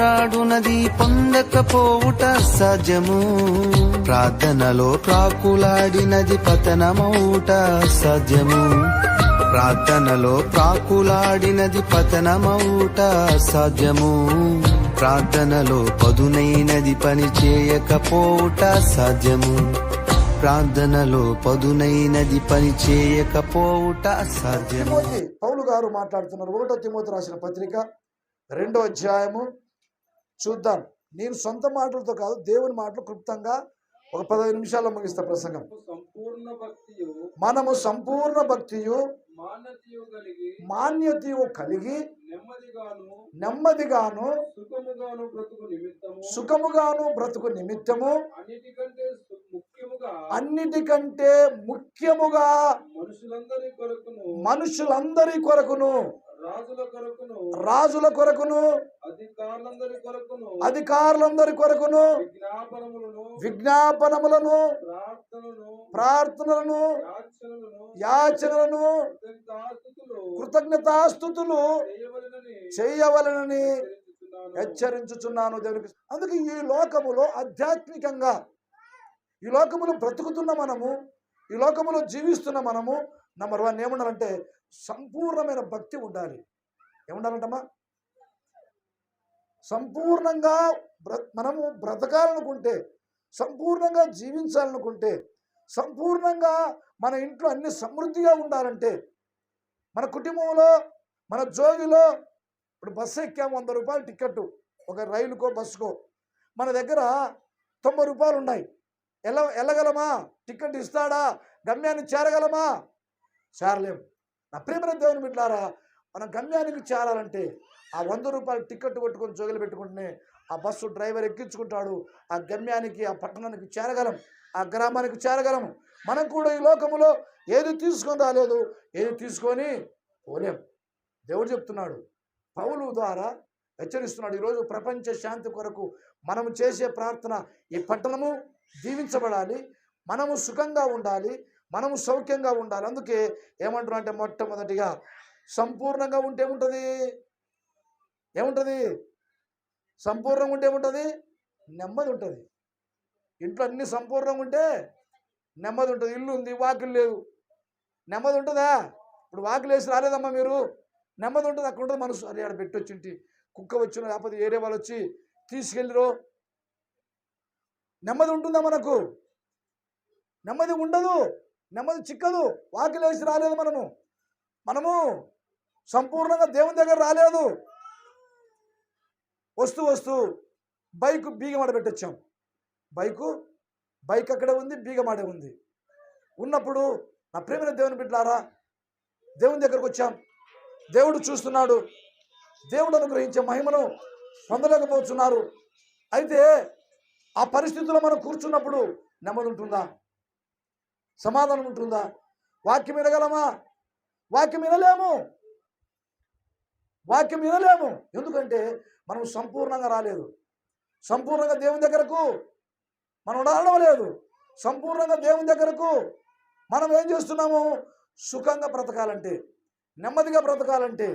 పోరాడునది పొందకపోవుట సజము. ప్రార్థనలో ప్రాకులాడినది పతనమౌట సజము. ప్రార్థనలో ప్రాకులాడినది పతనమౌట సజము. ప్రార్థనలో పదునైనది పని చేయకపోవుట సజము. ప్రార్థనలో పదునైనది పని చేయకపోవుట అసాధ్యము పౌలు గారు మాట్లాడుతున్నారు. ఒకటో తిమోతి రాసిన పత్రిక రెండో అధ్యాయము చూద్దాం. నేను సొంత మాటలతో కాదు దేవుని మాటలు క్లుప్తంగా ఒక పదహైదు నిమిషాల్లో ముగిస్తా ప్రసంగం. మనము సంపూర్ణ భక్తియు మానతీయు కలిగి మాన్యతయు కలిగి నెమ్మదిగాను సుఖముగాను బ్రతుకు నిమిత్తము అన్నిటికంటే ముఖ్యముగా అన్నిటికంటే ముఖ్యముగా మనుషులందరి కొరకును మనుషులందరి కొరకును రాజుల కొరకును అధికారులందరి కొరకును విజ్ఞాపనములను ప్రార్థనలను యాచనలను కృతజ్ఞతాస్థుతులు చేయవలెనని. హెచ్చరించుచున్నాను దేవునికి అందుకే ఈ లోకములో ఆధ్యాత్మికంగా ఈ లోకములో బ్రతుకుతున్న మనము ఈ లోకములో జీవిస్తున్న మనము నంబర్ వన్ ఏముండాలంటే సంపూర్ణమైన భక్తి ఉండాలి. ఏముండాలంటమ్మా? సంపూర్ణంగా మనము బ్రతకాలనుకుంటే సంపూర్ణంగా జీవించాలనుకుంటే సంపూర్ణంగా మన ఇంట్లో అన్ని సమృద్ధిగా ఉండాలంటే మన కుటుంబంలో మన జోగిలో ఇప్పుడు బస్సు ఎక్కాము వంద రూపాయలు టికెట్ ఒక రైలుకో బస్సుకో మన దగ్గర తొంభై రూపాయలు ఉన్నాయి ఎల్ల వెళ్ళగలమా? టికెట్ ఇస్తాడా? గమ్యాన్ని చేరగలమా? చేరలేము నా ప్రేమల దేవుని బిడ్డారా మనం గమ్యానికి చేరాలంటే ఆ వంద రూపాయలు టికెట్ కొట్టుకొని జోగులు పెట్టుకుంటేనే ఆ బస్సు డ్రైవర్ ఎక్కించుకుంటాడు. ఆ గమ్యానికి ఆ పట్టణానికి చేరగలం. ఆ గ్రామానికి చేరగలం. మనం కూడా ఈ లోకములో ఏది తీసుకొని రాలేదు ఏది తీసుకొని పోలేం. దేవుడు చెప్తున్నాడు. పౌలు ద్వారా హెచ్చరిస్తున్నాడు. ఈరోజు ప్రపంచ శాంతి కొరకు మనము చేసే ప్రార్థన ఈ పట్టణము దీవించబడాలి మనము సుఖంగా ఉండాలి మనము సౌఖ్యంగా ఉండాలి. అందుకే ఏమంటున్నా అంటే మొట్టమొదటిగా సంపూర్ణంగా ఉంటే ఏముంటుంది? ఏముంటుంది? సంపూర్ణంగా ఉంటే ఏముంటుంది? నెమ్మది ఉంటుంది. ఇంట్లో అన్ని సంపూర్ణంగా ఉంటే నెమ్మది ఉంటుంది. ఇల్లు ఉంది వాకిలు లేవు. నెమ్మది ఉంటుందా? ఇప్పుడు వాకిలు వేసి రాలేదమ్మా మీరు. నెమ్మది ఉంటుంది. అక్కడ ఉంటుంది మనసు. అరే ఆడ పెట్టొచ్చింటి. కుక్క వచ్చిన లేకపోతే ఏరే వాళ్ళు వచ్చి తీసుకెళ్ళిరో. నెమ్మది ఉంటుందా మనకు? నెమ్మది ఉండదు. నెమ్మది చిక్కదు. వాకిలేసి రాలేదు మనము. మనము సంపూర్ణంగా దేవుని దగ్గర రాలేదు. వస్తూ వస్తూ బైక్ బీగమాడ పెట్టొచ్చాం. బైకు బైక్ అక్కడే ఉంది బీగమాడే ఉంది. ఉన్నప్పుడు నా ప్రేమైన దేవుని బిడ్డలారా దేవుని దగ్గరకు వచ్చాం. దేవుడు చూస్తున్నాడు. దేవుడు అనుగ్రహించే మహిమను పొందలేకపోతున్నారు. అయితే ఆ పరిస్థితుల్లో మనం కూర్చున్నప్పుడు నెమ్మది ఉంటుందా? సమాధానం ఉంటుందా? వాక్యం వినగలమా? వాక్యం వినలేము. వాక్యం వినలేము. ఎందుకంటే మనం సంపూర్ణంగా రాలేదు. సంపూర్ణంగా దేవుని దగ్గరకు మనం రావడం లేదు. సంపూర్ణంగా దేవుని దగ్గరకు మనం ఏం చేస్తున్నాము? సుఖంగా బ్రతకాలంటే నెమ్మదిగా బ్రతకాలంటే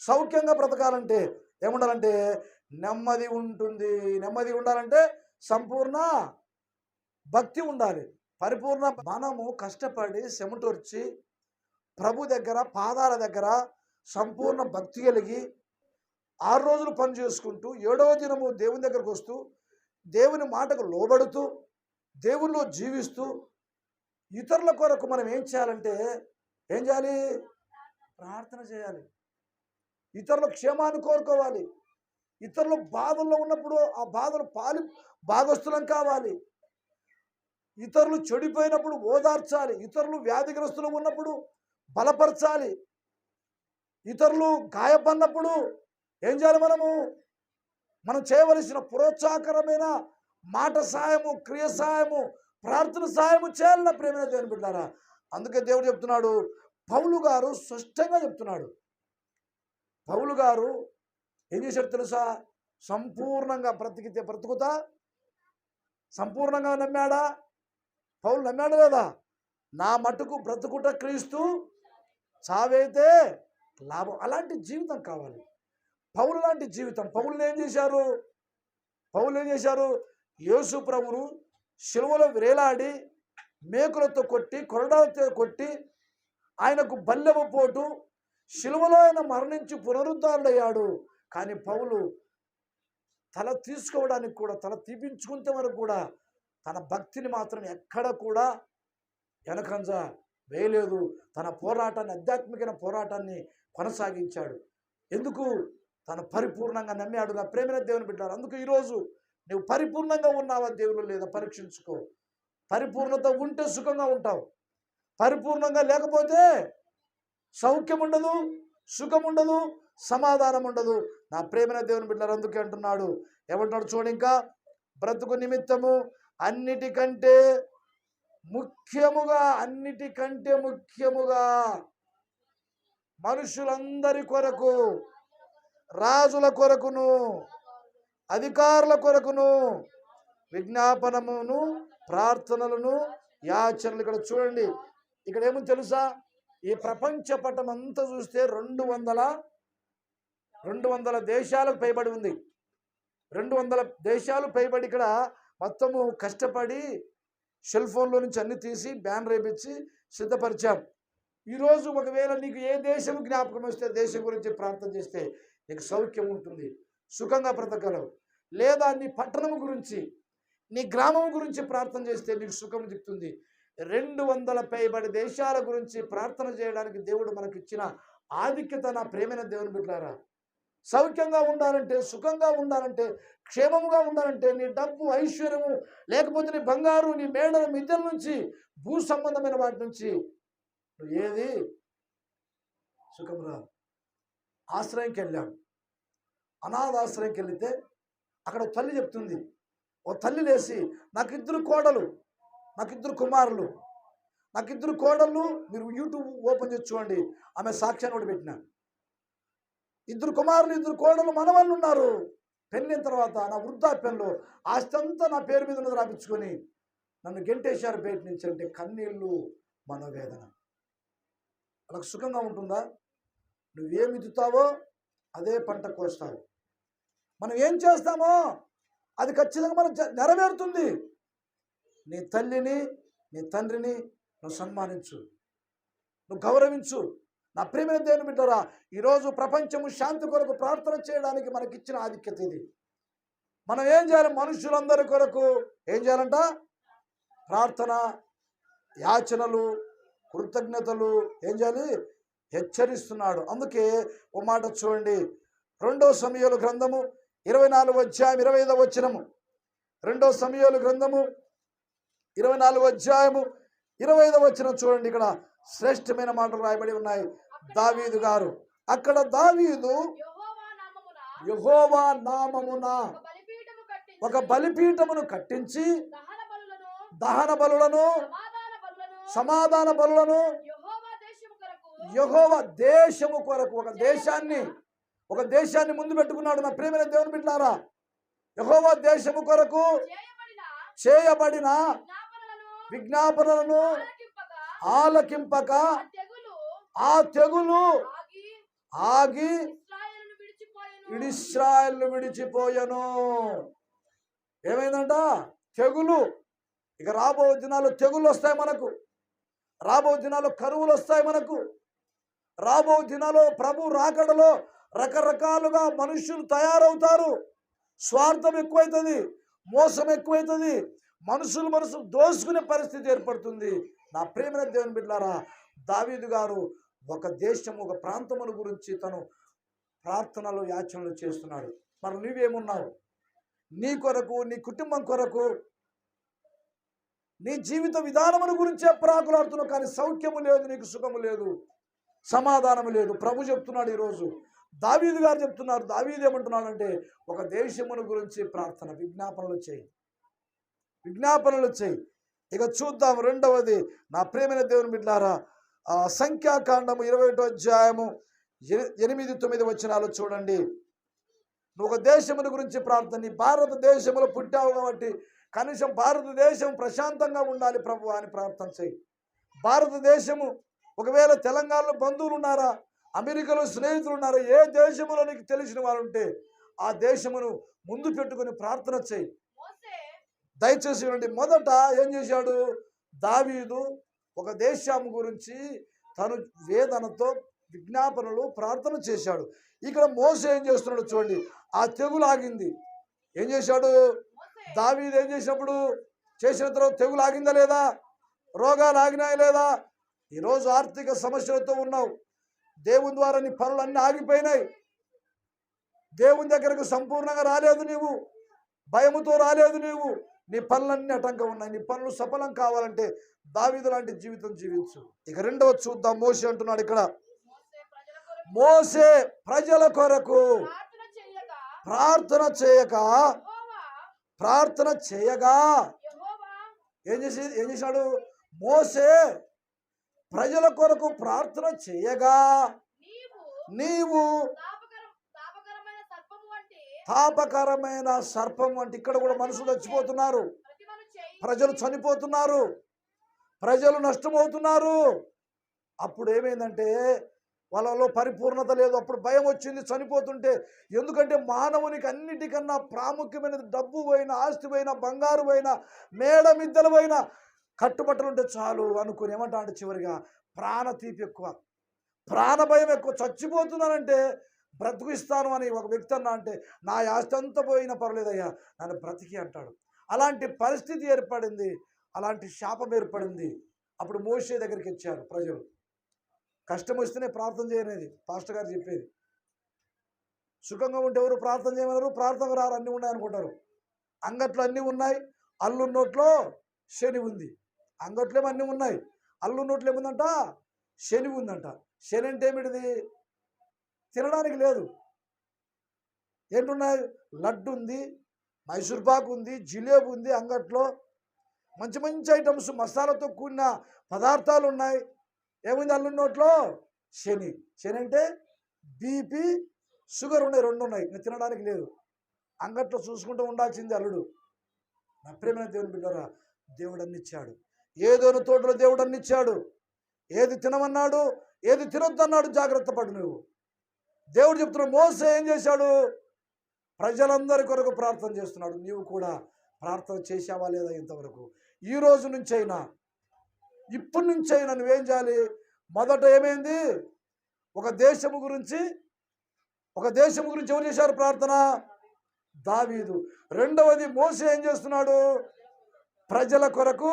సౌఖ్యంగా బ్రతకాలంటే ఏముండాలంటే నెమ్మది ఉంటుంది. నెమ్మది ఉండాలంటే సంపూర్ణ భక్తి ఉండాలి. పరిపూర్ణ మనము కష్టపడి చెమటొర్చి ప్రభు దగ్గర పాదాల దగ్గర సంపూర్ణ భక్తి కలిగి ఆరు రోజులు పని చేసుకుంటూ ఏడవ దినము దేవుని దగ్గరకు వస్తూ దేవుని మాటకు లోబడుతూ దేవుల్లో జీవిస్తూ ఇతరుల కొరకు మనం ఏం చేయాలంటే ఏం చేయాలి? ప్రార్థన చేయాలి. ఇతరుల క్షేమాన్ని కోరుకోవాలి. ఇతరులు బాధల్లో ఉన్నప్పుడు ఆ బాధలు పాలి భాగస్థులం కావాలి. ఇతరులు చెడిపోయినప్పుడు ఓదార్చాలి ఇతరులు వ్యాధిగ్రస్తులు ఉన్నప్పుడు బలపరచాలి. ఇతరులు గాయపడినప్పుడు ఏం చేయాలి మనము? మనం చేయవలసిన ప్రోత్సాహకరమైన మాట సాయము క్రియ సాయము ప్రార్థన సాయము చేయాలన్న ప్రేమ దేవుని బిడ్డారా. అందుకే దేవుడు చెప్తున్నాడు పౌలు గారు స్పష్టంగా చెప్తున్నాడు. పౌలు గారు ఏం చేశాడు తెలుసా? సంపూర్ణంగా బ్రతికితే బ్రతుకుతా? సంపూర్ణంగా నమ్మాడా? పౌలు నమ్మాడు కదా నా మటుకు బ్రతుకుట క్రీస్తు చావైతే లాభం. అలాంటి జీవితం కావాలి. పౌలు లాంటి జీవితం. పౌలు ఏం చేశారు? పౌలు ఏం చేశారు? యేసు ప్రభును శిలువలో వేలాడి మేకులతో కొట్టి కొరడాలతో కొట్టి ఆయనకు బల్లెము పోటు శిలువలో ఆయన మరణించి పునరుద్ధారుడయ్యాడు కానీ పౌలు తల తీసుకోవడానికి కూడా తల తీపించుకుంటే వరకు కూడా తన భక్తిని మాత్రం ఎక్కడ కూడా వెనకంజ వేయలేదు. తన పోరాటాన్ని ఆధ్యాత్మికమైన పోరాటాన్ని కొనసాగించాడు. ఎందుకు? తను పరిపూర్ణంగా నమ్మాడు నా ప్రేమైన దేవుని బిడ్డారు అందుకు ఈరోజు నువ్వు పరిపూర్ణంగా ఉన్నావా దేవుడు లేదా పరీక్షించుకో. పరిపూర్ణత ఉంటే సుఖంగా ఉంటావు. పరిపూర్ణంగా లేకపోతే సౌఖ్యం ఉండదు సుఖం ఉండదు సమాధానం ఉండదు నా ప్రేమైన దేవుని బిడ్డలు అందుకే అంటున్నాడు. ఏమంటాడు చూడు ఇంకా? బ్రతుకు నిమిత్తము అన్నిటికంటే ముఖ్యముగా అన్నిటికంటే ముఖ్యముగా మనుషులందరి కొరకు రాజుల కొరకును అధికారుల కొరకును విజ్ఞాపనమును ప్రార్థనలను యాచనలు ఇక్కడ చూడండి. ఇక్కడ ఏమో తెలుసా? ఈ ప్రపంచ పటం అంతా చూస్తే రెండు వందల రెండు వందల దేశాలకు పైబడి ఉంది. రెండు వందల దేశాలు పైబడి ఇక్కడ మొత్తము కష్టపడి సెల్ ఫోన్లో నుంచి అన్ని తీసి బ్యాన్ రేపించి సిద్ధపరిచాం. ఈరోజు ఒకవేళ నీకు ఏ దేశం జ్ఞాపకం వస్తే దేశం గురించి ప్రార్థన చేస్తే నీకు సౌఖ్యం ఉంటుంది సుఖంగా బ్రతకలవు లేదా నీ పట్టణం గురించి నీ గ్రామం గురించి ప్రార్థన చేస్తే నీకు సుఖం దిక్తుంది రెండు వందల పైబడి దేశాల గురించి ప్రార్థన చేయడానికి దేవుడు మనకి ఇచ్చిన ఆధిక్యత నా ప్రేమైన దేవుని బిడ్డారా సౌఖ్యంగా ఉండాలంటే సుఖంగా ఉండాలంటే క్షేమముగా ఉండాలంటే నీ డబ్బు ఐశ్వర్యము లేకపోతే నీ బంగారు నీ మేడల మిద్దెల నుంచి భూ సంబంధమైన వాటి నుంచి నువ్వు ఏది? సుఖం రాదు. ఆశ్రయంకి వెళ్ళాడు అనాథ ఆశ్రయంకి వెళితే అక్కడ తల్లి చెప్తుంది. ఓ తల్లి లేసి నాకు ఇద్దరు కోడలు నాకు ఇద్దరు కుమారులు నాకు ఇద్దరు కోడళ్ళు మీరు యూట్యూబ్ ఓపెన్ చేసి చూడండి. ఆమె సాక్ష్యాన్ని కూడా పెట్టినాను ఇద్దరు కుమారులు ఇద్దరు కోడలు మనవాళ్ళు ఉన్నారు పెళ్ళిన తర్వాత నా వృద్ధాప్యంలో ఆస్తి అంతా నా పేరు మీద ఉన్నది రాపించుకొని నన్ను గెంటేశారు బయట నుంచి అంటే కన్నీళ్ళు మనోవేదన. వాళ్ళకి సుఖంగా ఉంటుందా? నువ్వేమి ఇదుతావో అదే పంట కోస్తావు మనం ఏం చేస్తామో అది ఖచ్చితంగా మనం నెరవేరుతుంది. నీ తల్లిని నీ తండ్రిని నువ్వు సన్మానించు. నువ్వు గౌరవించు. నా ప్రేమైన దేవుని బిడ్డరా ఈరోజు ప్రపంచము శాంతి కొరకు ప్రార్థన చేయడానికి మనకిచ్చిన ఆధిక్యత ఇది. మనం ఏం చేయాలి? మనుషులందరి కొరకు ఏం చేయాలంట? ప్రార్థన యాచనలు కృతజ్ఞతలు ఏం చేయాలి? హెచ్చరిస్తున్నాడు. అందుకే ఓ మాట చూడండి. రెండో సమయంలో గ్రంథము ఇరవై నాలుగు అధ్యాయం ఇరవై ఐదవ వచ్చినము రెండో సమయంలో గ్రంథము ఇరవై నాలుగు అధ్యాయము ఇరవై ఐదవ వచ్చిన చూడండి ఇక్కడ. శ్రేష్టమైన మాటలు రాయబడి ఉన్నాయి. దావీదు గారు అక్కడ దావీదు యహోవా నామమున ఒక బలిపీఠమును కట్టించి దహన బలులను సమాధాన బలులను యహోవ దేశము కొరకు ఒక దేశాన్ని ఒక దేశాన్ని ముందు పెట్టుకున్నాడు నా ప్రేమైన దేవుని బిడ్డారా. యహోవ దేశము కొరకు చేయబడిన విజ్ఞాపనలను ఆలకింపక ఆ తెగులు ఆగి ఆగి ఇశ్రాయేలును విడిచిపోయెను. ఇడిస్రాయల్ విడిచిపోయను. ఏమైందంట? తెగులు. ఇక రాబో దినాలు తెగులు వస్తాయి మనకు. రాబో దినాలు కరువులు వస్తాయి మనకు. రాబో దినాలు ప్రభు రాకడలో రకరకాలుగా మనుషులు తయారవుతారు. స్వార్థం ఎక్కువైతుంది మోసం ఎక్కువైతుంది మనుషులు మనసు దోసుకునే పరిస్థితి ఏర్పడుతుంది. నా ప్రేమైన దేవుని బిడ్డారా దావీదు గారు ఒక దేశం ఒక ప్రాంతముల గురించి తను ప్రార్థనలు యాచనలు చేస్తున్నాడు. మరి నువ్వేమున్నావు? నీ కొరకు నీ కుటుంబం కొరకు నీ జీవిత విధానముల గురించే ప్రాకులాడుతున్నావు కానీ సౌఖ్యము లేదు నీకు సుఖము లేదు సమాధానము లేదు. ప్రభు చెప్తున్నాడు ఈరోజు. దావీదు గారు చెప్తున్నారు దావీదు ఏమంటున్నాడంటే ఒక దేశమును గురించి ప్రార్థన విజ్ఞాపనలు చేయి. విజ్ఞాపనలు చేయి. ఇక చూద్దాం రెండవది నా ప్రేమైన దేవుని బిడ్డారా ఆ సంఖ్యాకాండము ఇరవై ఒకటో అధ్యాయము ఎ- ఎనిమిది తొమ్మిది వచ్చినాలు చూడండి. నువ్వు ఒక దేశముల గురించి ప్రార్థన నీ భారతదేశంలో పుట్టావు కాబట్టి కనీసం భారతదేశం ప్రశాంతంగా ఉండాలి ప్రభు అని ప్రార్థన చేయి భారతదేశము ఒకవేళ తెలంగాణలో బంధువులు ఉన్నారా అమెరికాలో స్నేహితులు ఉన్నారా ఏ దేశంలో నీకు తెలిసిన వారు ఉంటే ఆ దేశమును ముందు పెట్టుకుని ప్రార్థన చేయి దయచేసి వినండి. మొదట ఏం చేశాడు? దావీదు ఒక దేశం గురించి తను వేదనతో విజ్ఞాపనలు ప్రార్థన చేశాడు. ఇక్కడ మోస ఏం చేస్తున్నాడు చూడండి. ఆ తెగులు ఆగింది ఏం చేశాడు? దావీదు ఏం చేసినప్పుడు? చేసిన తర్వాత తెగులు ఆగిందా లేదా? రోగాలు ఆగినాయా లేదా? ఈరోజు ఆర్థిక సమస్యలతో ఉన్నావు. దేవుని ద్వారా నీ పనులు అన్నీ ఆగిపోయినాయి. దేవుని దగ్గరకు సంపూర్ణంగా రాలేదు నీవు. భయముతో రాలేదు నీవు. నీ పనులన్నీ అటంకం ఉన్నాయి. నీ పనులు సఫలం కావాలంటే దావిదు లాంటి జీవితం జీవించు. ఇక రెండవ చూద్దాం. మోసే అంటున్నాడు ఇక్కడ. మోసే ప్రజల కొరకు ప్రార్థన చేయగా ప్రార్థన చేయక ప్రార్థన చేయగా ఏం చేసి ఏం చేశాడు? మోసే ప్రజల కొరకు ప్రార్థన చేయగా నీవు నీవు తాపకరం తాపకరమైన సర్పము వంటి తాపకరమైన సర్పం వంటి ఇక్కడ కూడా మనుషులు చచ్చిపోతున్నారు. ప్రజలు చనిపోతున్నారు. ప్రజలు నష్టమవుతున్నారు. అప్పుడు ఏమైందంటే వాళ్ళలో పరిపూర్ణత లేదు. అప్పుడు భయం వచ్చింది చనిపోతుంటే. ఎందుకంటే మానవునికి అన్నిటికన్నా ప్రాముఖ్యమైనది డబ్బు పోయినా ఆస్తి పోయినా బంగారు పోయినా మేడ మిద్దెలు పోయిన కట్టుబట్టలు ఉంటే చాలు అనుకుని ఏమంటా అంటే చివరిగా? ప్రాణ తీపి ఎక్కువ. ప్రాణ భయం ఎక్కువ. చచ్చిపోతున్నానంటే బ్రతుకిస్తాను అని ఒక వ్యక్తి అన్నా అంటే నా ఆస్తి అంతా పోయినా పర్లేదయ్యా నన్ను బ్రతికి అంటాడు. అలాంటి పరిస్థితి ఏర్పడింది అలాంటి శాపం ఏర్పడింది. అప్పుడు మోసే దగ్గరికి ఇచ్చారు ప్రజలు. కష్టం వస్తేనే ప్రార్థన చేయనేది పాస్టర్ గారు చెప్పేది. సుఖంగా ఉంటే ఎవరు ప్రార్థన చేయమన్నారు ప్రార్థన రారు అన్నీ ఉన్నాయి అనుకుంటారు. అంగట్లో అన్నీ ఉన్నాయి అల్లు నోట్లో శని ఉంది. అంగట్లో ఏమో అన్నీ ఉన్నాయి అల్లు నోట్లో ఏముందంట? శని ఉందంట. శని అంటే ఏమిటిది? తినడానికి లేదు. ఏంటున్నాయి లడ్డు ఉంది మైసూర్ పాక్ ఉంది జిలేబు ఉంది అంగట్లో. మంచి మంచి ఐటమ్స్ మసాలాతో కూడిన పదార్థాలు ఉన్నాయి. ఏముంది అల్లు నోట్లో? శని. శని అంటే బీపీ షుగర్ ఉన్నాయి రెండు ఉన్నాయి. ఇంకా తినడానికి లేదు. అంగట్లో చూసుకుంటూ ఉండాల్సింది అల్లుడు. నా ప్రేమైన దేవుని బిడ్డరా దేవుడు అన్నిచ్చాడు ఏదోని తోటలో దేవుడు అన్నిచ్చాడు ఏది తినమన్నాడు ఏది తినొద్దన్నాడు జాగ్రత్త పడు నువ్వు. దేవుడు చెప్తున్నాడు మోసే ఏం చేశాడు? ప్రజలందరి కొరకు ప్రార్థన చేస్తున్నాడు. నీవు కూడా ప్రార్థన చేసావా లేదా ఇంతవరకు? ఈ రోజు నుంచైనా ఇప్పటి నుంచైనా నువ్వేం చేయాలి? మొదట ఏమైంది? ఒక దేశము గురించి ఒక దేశం గురించి ఎవరు చేశారు ప్రార్థన? దావీదు. రెండవది మోసే ఏం చేస్తున్నాడు? ప్రజల కొరకు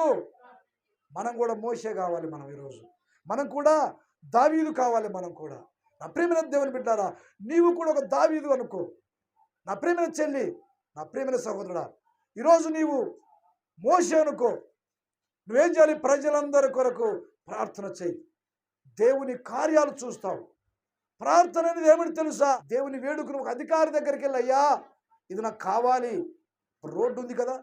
మనం కూడా మోసే కావాలి మనం ఈరోజు. మనం కూడా దావీదు కావాలి మనం కూడా. నా ప్రేమైన దేవుని బిడ్డారా నీవు కూడా ఒక దావీదు అనుకో. నా ప్రేమైన చెల్లి నా ప్రేమైన సహోదరుడా ఈరోజు నీవు మోసే అనుకో. నువ్వేం చేయాలి? ప్రజలందరి కొరకు ప్రార్థన చేయి దేవుని కార్యాలు చూస్తావు. ప్రార్థన అనేది ఏమిటి తెలుసా? దేవుని వేడుకను ఒక అధికారి దగ్గరికి వెళ్ళి అయ్యా ఇది నాకు కావాలి. రోడ్డు ఉంది కదా.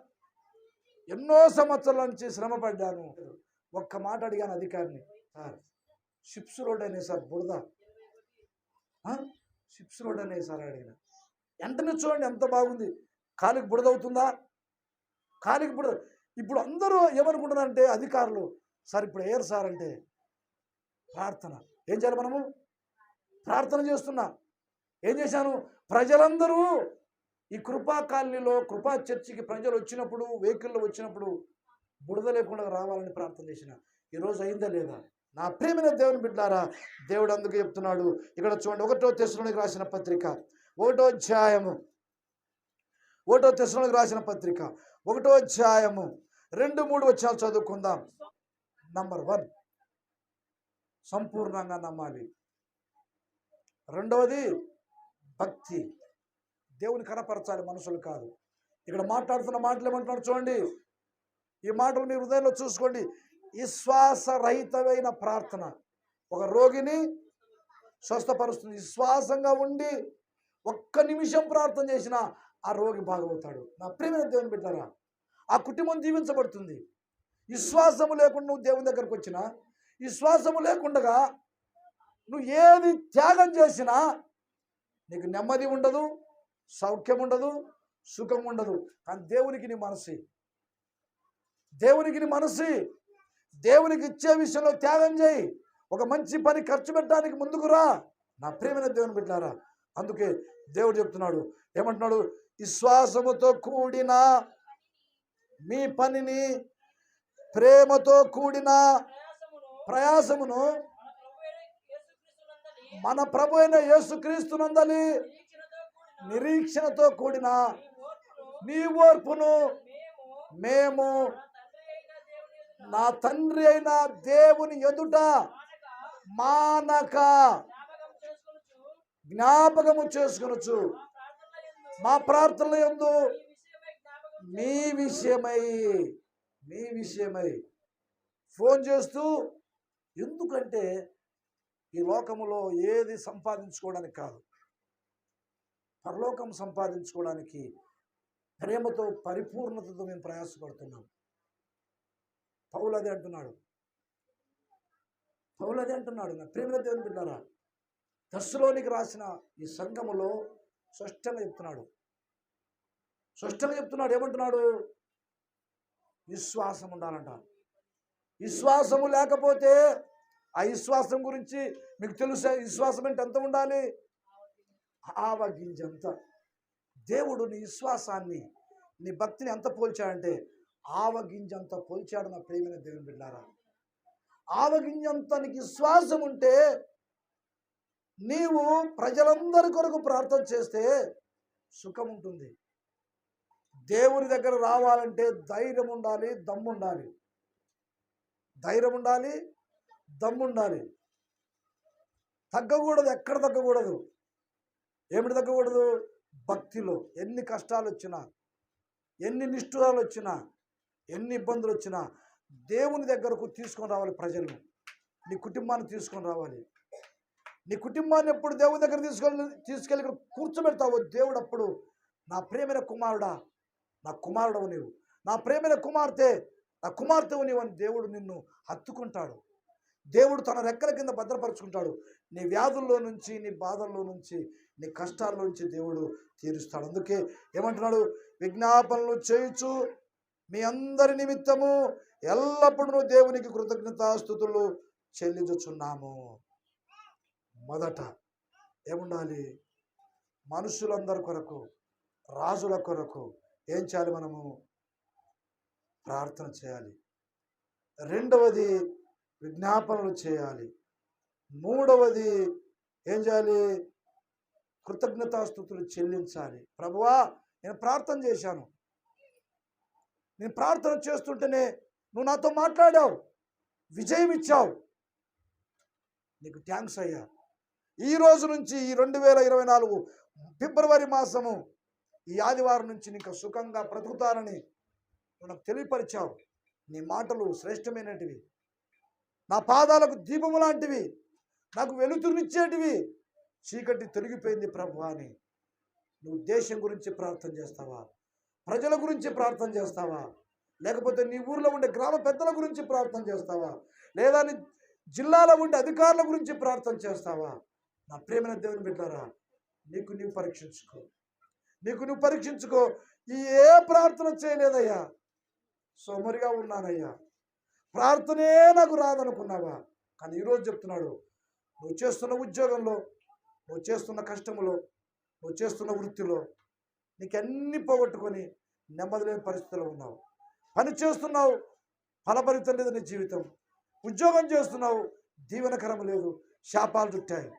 ఎన్నో సంవత్సరాల నుంచి శ్రమ పడ్డాను ఒక్క మాట అడిగాను అధికారిని. సార్ షిప్స్ రోడ్ అనే సార్ బురద. షిప్స్ రోడ్ అనే సార్ అడిగిన. వెంటనే చూడండి ఎంత బాగుంది. కాలికి బుడదవుతుందా కాలికి బుడద. ఇప్పుడు అందరూ ఏమనుకుంటున్నారంటే అధికారులు సార్ ఇప్పుడు ఏరు సార్ అంటే ప్రార్థన. ఏం చేయాలి మనము? ప్రార్థన చేస్తున్నా. ఏం చేశాను? ప్రజలందరూ ఈ కృపా కాలనీలో కృపా చర్చికి ప్రజలు వచ్చినప్పుడు వెహికల్లో వచ్చినప్పుడు బుడద లేకుండా రావాలని ప్రార్థన చేసిన. ఈరోజు అయిందా లేదా? నా ప్రేమైన దేవుని బిడ్డారా దేవుడు అందుకు చెప్తున్నాడు. ఇక్కడ చూడండి ఒకటో తెశలోనికి రాసిన పత్రిక ఒకటో అధ్యాయము. ఒకటో తెశలోనికి రాసిన పత్రిక ఒకటో అధ్యాయము. రెండు మూడు వచ్చాలు చదువుకుందాం. నంబర్ వన్ సంపూర్ణంగా నమ్మాలి. రెండవది భక్తి. దేవుని కనపరచాలి మనుషులు కాదు. ఇక్కడ మాట్లాడుతున్న మాటలు ఏమంటున్నాడు చూడండి. ఈ మాటలు మీ హృదయంలో చూసుకోండి. విశ్వాసరహితమైన ప్రార్థన. ఒక రోగిని స్వస్థపరుస్తుంది. విశ్వాసంగా ఉండి ఒక్క నిమిషం ప్రార్థన చేసినా ఆ రోగి బాగవుతాడు. నా ప్రేమైన దేవుని బిడ్డారా ఆ కుటుంబం జీవించబడుతుంది. విశ్వాసము లేకుండా నువ్వు దేవుని దగ్గరకు వచ్చినా విశ్వాసము లేకుండా నువ్వు ఏది త్యాగం చేసినా నీకు నెమ్మది ఉండదు సౌఖ్యం ఉండదు సుఖం ఉండదు. కానీ దేవునికి నీ మనసు. దేవునికి నీ మనసు. దేవునికి ఇచ్చే విషయంలో త్యాగం చేయి. ఒక మంచి పని ఖర్చు పెట్టడానికి ముందుకు రా. నా ప్రేమైన దేవుని పెట్టారా అందుకే దేవుడు చెప్తున్నాడు. ఏమంటున్నాడు? విశ్వాసముతో కూడిన మీ పనిని ప్రేమతో కూడిన ప్రయాసమును మన ప్రభు అయిన యేసుక్రీస్తునందలి నిరీక్షణతో కూడిన మీ ఓర్పును మేము నా తండ్రి అయిన దేవుని ఎదుట మానక జ్ఞాపకము చేసుకొనొచ్చు మా ప్రార్థనల యందు మీ విషయమై మీ విషయమై ఫోన్ చేస్తూ ఎందుకంటే ఈ లోకములో ఏది సంపాదించుకోవడానికి కాదు. పరలోకం సంపాదించుకోవడానికి ప్రేమతో పరిపూర్ణతతో మేము ప్రయాసపడుతున్నాం. పౌలు అదే అంటున్నాడు. పౌలు అదే అంటున్నాడు. నా ప్రేమ దేవుని బిడ్డారా దశలోనికి రాసిన ఈ సంఘములో స్పష్టంగా చెప్తున్నాడు. స్పష్టంగా చెప్తున్నాడు. ఏమంటున్నాడు? విశ్వాసం ఉండాలంట. విశ్వాసము లేకపోతే ఆ విశ్వాసం గురించి మీకు తెలుసా? విశ్వాసం అంటే ఎంత ఉండాలి? ఆవగింజంత. దేవుడు నీ విశ్వాసాన్ని నీ భక్తిని ఎంత పోల్చాడంటే ఆవగింజంత పోల్చాడు నా ప్రేమైన దేవుని బిడ్డారా. ఆవగింజంత నీకు విశ్వాసం ఉంటే నీవు ప్రజలందరి కొరకు ప్రార్థన చేస్తే సుఖం ఉంటుంది. దేవుని దగ్గర రావాలంటే ధైర్యం ఉండాలి దమ్ము ఉండాలి. ధైర్యం ఉండాలి దమ్ము ఉండాలి. తగ్గకూడదు ఎక్కడ తగ్గకూడదు. ఏమిటి తగ్గకూడదు? భక్తిలో. ఎన్ని కష్టాలు వచ్చినా ఎన్ని నిష్ఠురాలు వచ్చినా ఎన్ని ఇబ్బందులు వచ్చినా దేవుని దగ్గరకు తీసుకొని రావాలి ప్రజలను నీ కుటుంబాన్ని తీసుకొని రావాలి. నీ కుటుంబాన్ని ఎప్పుడు దేవుని దగ్గర తీసుకొని తీసుకెళ్ళి ఇక్కడ కూర్చోబెడతావు దేవుడు అప్పుడు నా ప్రేమైన కుమారుడా నా కుమారుడవు నీవు. నా ప్రేమైన కుమార్తె నా కుమార్తెవు నీవు అని దేవుడు నిన్ను హత్తుకుంటాడు. దేవుడు తన రెక్కల కింద భద్రపరుచుకుంటాడు. నీ వ్యాధుల్లో నుంచి నీ బాధల్లో నుంచి నీ కష్టాల్లో నుంచి దేవుడు తీరుస్తాడు. అందుకే ఏమంటున్నాడు? విజ్ఞాపనలు చేయుచు మీ అందరి నిమిత్తము ఎల్లప్పుడూ దేవునికి కృతజ్ఞతాస్థుతులు చెల్లించుచున్నాము. మొదట ఏముండాలి? మనుషులందరి కొరకు రాజుల కొరకు ఏం చేయాలి మనము? ప్రార్థన చేయాలి. రెండవది విజ్ఞాపనలు చేయాలి. మూడవది ఏం చేయాలి? కృతజ్ఞతాస్థుతులు చెల్లించాలి. ప్రభువా నేను ప్రార్థన చేశాను. నేను ప్రార్థన చేస్తుంటేనే నువ్వు నాతో మాట్లాడావు విజయం ఇచ్చావు. నీకు థ్యాంక్స్ అయ్యా. ఈ రోజు నుంచి ఈ రెండు వేల ఇరవై నాలుగు ఫిబ్రవరి మాసము ఈ ఆదివారం నుంచి నీకు సుఖంగా బ్రతుకుతానని నువ్వు నాకు తెలియపరిచావు. నీ మాటలు శ్రేష్టమైనటివి. నా పాదాలకు దీపము లాంటివి. నాకు వెలుతురునిచ్చేటివి. చీకటి తొలగిపోయింది ప్రభు అని. నువ్వు దేశం గురించి ప్రార్థన చేస్తావా? ప్రజల గురించి ప్రార్థన చేస్తావా? లేకపోతే నీ ఊర్లో ఉండే గ్రామ పెద్దల గురించి ప్రార్థన చేస్తావా? లేదా నీ జిల్లాలో ఉండే అధికారుల గురించి ప్రార్థన చేస్తావా? నా ప్రేమైన దేవుని బిడ్డారా నీకు నువ్వు పరీక్షించుకో. నీకు నువ్వు పరీక్షించుకో. ఈ ఏ ప్రార్థన చేయలేదయ్యా? సోమరిగా ఉన్నానయ్యా. ప్రార్థనే నాకు రాదనుకున్నావా? కానీ ఈరోజు చెప్తున్నాడు నువ్వు చేస్తున్న ఉద్యోగంలో నువ్వు చేస్తున్న కష్టములో నువ్వు చేస్తున్న వృత్తిలో నీకు అన్ని పోగొట్టుకొని నెమ్మది లేని ఉన్నావు. పని చేస్తున్నావు ఫలభరితం లేదు నీ జీవితం. ఉద్యోగం చేస్తున్నావు దీవెనకరం లేదు శాపాలు చుట్టాయి.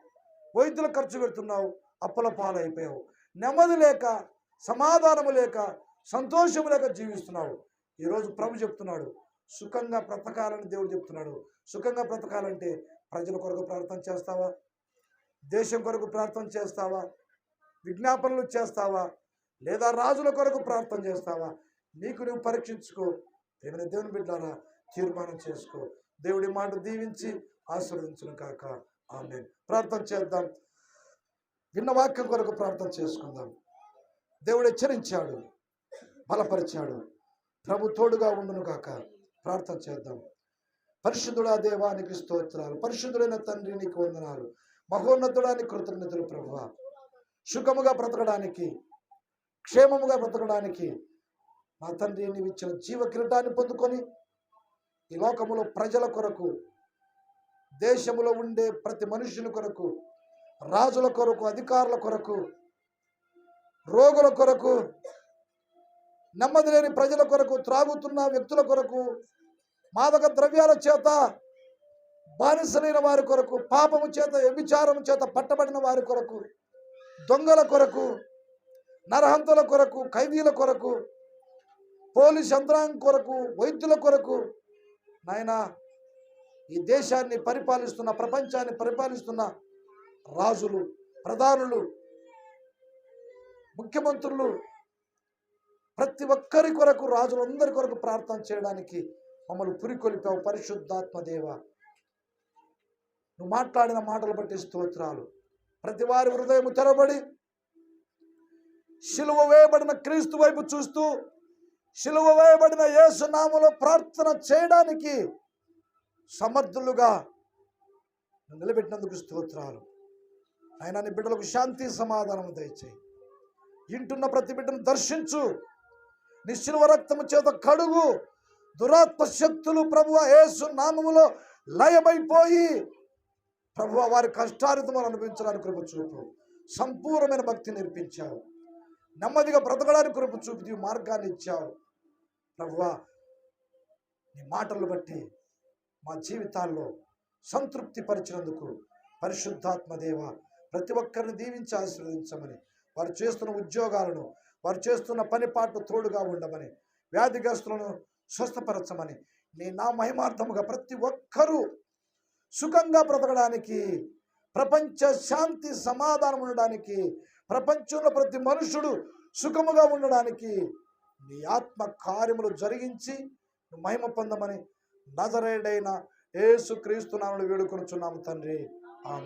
వైద్యులు ఖర్చు పెడుతున్నావు అప్పుల పాలైపోయావు. నెమ్మది లేక సమాధానము లేక సంతోషము లేక జీవిస్తున్నావు. ఈరోజు ప్రభు చెప్తున్నాడు సుఖంగా బ్రతకాలని దేవుడు చెప్తున్నాడు. సుఖంగా బ్రతకాలంటే ప్రజల కొరకు ప్రార్థన చేస్తావా? దేశం కొరకు ప్రార్థన చేస్తావా? విజ్ఞాపనలు చేస్తావా? లేదా రాజుల కొరకు ప్రార్థన చేస్తావా? నీకు నువ్వు పరీక్షించుకో. ఏమైనా దేవుని బిడ్డారా తీర్మానం చేసుకో. దేవుడి మాట దీవించి ఆశీర్వదించను కాక. ఆమె ప్రార్థన చేద్దాం. విన్న వాక్యం కొరకు ప్రార్థన చేసుకుందాం. దేవుడు హెచ్చరించాడు. బలపరిచాడు. ప్రభు తోడుగా ఉండును కాక. ప్రార్థన చేద్దాం. పరిశుద్ధుడా దేవానికి స్తోత్రాలు. పరిశుద్ధుడైన తండ్రి నీకు వందనాలు. మహోన్నతుడానికి కృతజ్ఞతలు ప్రభువ సుఖముగా బ్రతకడానికి క్షేమముగా బ్రతకడానికి మా తండ్రి నీవిచ్చిన జీవ కిరీటాన్ని పొందుకొని ఈ లోకములో ప్రజల కొరకు దేశములో ఉండే ప్రతి మనుషుల కొరకు రాజుల కొరకు అధికారుల కొరకు రోగుల కొరకు నెమ్మది లేని ప్రజల కొరకు త్రాగుతున్న వ్యక్తుల కొరకు మాదక ద్రవ్యాల చేత బానిసలైన వారి కొరకు పాపము చేత వ్యభిచారము చేత పట్టబడిన వారి కొరకు దొంగల కొరకు నరహంతుల కొరకు ఖైదీల కొరకు పోలీస్ యంత్రాంగం కొరకు వైద్యుల కొరకు నాయన ఈ దేశాన్ని పరిపాలిస్తున్న ప్రపంచాన్ని పరిపాలిస్తున్న రాజులు ప్రధానులు ముఖ్యమంత్రులు ప్రతి ఒక్కరి కొరకు రాజులందరి కొరకు ప్రార్థన చేయడానికి మమ్మల్ని పురికొలిపావు పరిశుద్ధాత్మదేవ. నువ్వు మాట్లాడిన మాటలు బట్టి స్తోత్రాలు. ప్రతి వారి హృదయం తెరబడి శిలువ వేయబడిన క్రీస్తు వైపు చూస్తూ శిలువ వేయబడిన యేసునామలో ప్రార్థన చేయడానికి సమర్థులుగా నిలబెట్టినందుకు స్తోత్రాలు. ఆయన నీ బిడ్డలకు శాంతి సమాధానం దయచేయి. ఇంటున్న ప్రతి బిడ్డను దర్శించు. నిశ్చిలువ రక్తము చేత కడుగు. దురాత్మ శక్తులు ప్రభువ యేసు నామములో లయమైపోయి ప్రభువ వారి కష్టారితములు అనుభవించడానికి కృప చూపు. సంపూర్ణమైన భక్తి నేర్పించావు. నెమ్మదిగా బ్రతకడానికి కృప చూపి మార్గాన్ని ఇచ్చావు. ప్రభువా నీ మాటలు బట్టి మా జీవితాల్లో సంతృప్తి పరిచినందుకు పరిశుద్ధాత్మదేవ ప్రతి ఒక్కరిని దీవించి ఆశీర్వదించమని వారు చేస్తున్న ఉద్యోగాలను వారు చేస్తున్న పని పాటు తోడుగా ఉండమని వ్యాధిగ్రస్తులను స్వస్థపరచమని నీ నా మహిమార్థముగా ప్రతి ఒక్కరూ సుఖంగా బ్రతకడానికి ప్రపంచ శాంతి సమాధానం ఉండడానికి ప్రపంచంలో ప్రతి మనుషుడు సుఖముగా ఉండడానికి నీ ఆత్మ కార్యములు జరిగించి మహిమ పొందమని నజరేడైన ఏసు క్రీస్తు నామములో వేడుకొనుచున్నాము తండ్రి. ఆమె